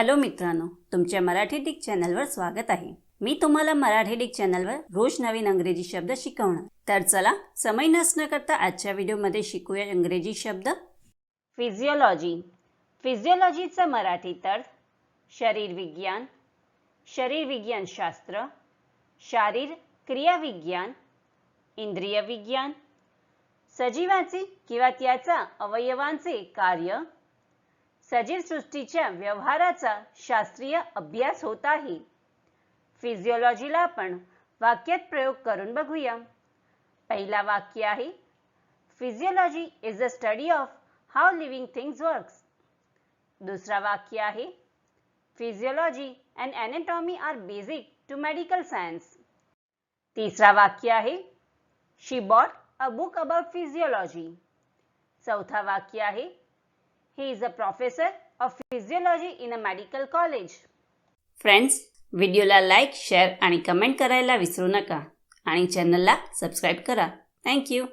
Hello मित्रांनो तुमच्या Marathi Dick चॅनलवर स्वागत आहे. मी तुम्हाला मराठी डिक चॅनलवर रोज नवीन अंग्रेजी शब्द शिकवणार. तर चला समय नसणं करता आजच्या व्हिडिओमध्ये शिकूया इंग्रजी शब्द. फिजिओलॉजी फिजिओलॉजीचा मराठीत अर्थ शरीर विज्ञान शरीर विज्ञान शास्त्र शारीर क्रियाविज्ञान इंद्रिय विज्ञान सजीवाचे किंवा त्याचा अवयवांचे कार्य सजीव सृष्टीच्या व्यवहाराचा शास्त्रीय अभ्यास होत आहे. फिजिओलॉजीला आपण वाक्यात प्रयोग करून बघूया. पहिला वाक्य आहे physiology is a study of how living things works दुसरा वाक्य आहे physiology and anatomy are basic to medical science तिसरा वाक्य आहे she bought a book about physiology चौथा वाक्य आहे he is a professor of physiology in a medical college friends व्हिडिओला लाईक शेअर आणि कमेंट करायला विसरू नका. आणि चॅनलला सबस्क्राईब करा. थँक्यू